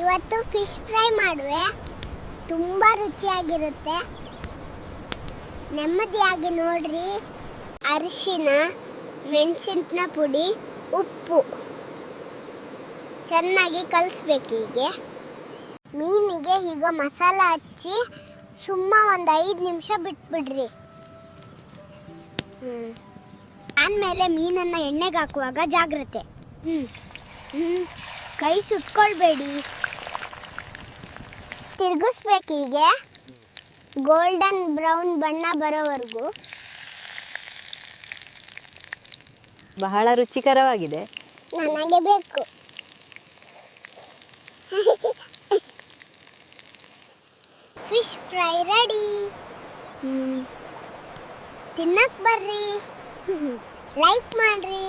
ಇವತ್ತು fish fry ಮಾಡುವೆ. ತುಂಬ ರುಚಿಯಾಗಿರುತ್ತೆ. ನೆಮ್ಮದಿಯಾಗಿ ನೋಡ್ರಿ. ಅರಿಶಿನ ಮೆಣಸಿನ ಪುಡಿ, ಉಪ್ಪು. ಚೆನ್ನಾಗಿ ಕಲಿಸ್ಬೇಕು ಹೀಗೆ. ಮೀನಿಗೆ ಈಗ ಮಸಾಲ ಹಚ್ಚಿ ಸುಮ್ಮ ಒಂದು ಐದು ನಿಮಿಷ ಬಿಟ್ಬಿಡ್ರಿ. ಆಮೇಲೆ ಮೀನನ್ನು ಎಣ್ಣೆಗೆ ಹಾಕುವಾಗ ಜಾಗ್ರತೆ. ಹ್ಞೂ ಹ್ಞೂ ಕೈ ಸುಟ್ಕೊಳ್ಬೇಡಿ. ತಿರುಗಿಸ್ಬೇಕು ಹೀಗೆ. ಗೋಲ್ಡನ್ ಬ್ರೌನ್ ಬಣ್ಣ ಬರೋವರೆಗೂ. ಬಹಳ ರುಚಿಕರವಾಗಿದೆ. ನನಗೆ ಬೇಕು. ಫಿಶ್ ಫ್ರೈ ರೆಡಿ ತಿನ್ನಕ್ ಬರ್ರಿ. ಲೈಕ್ ಮಾಡ್ರಿ.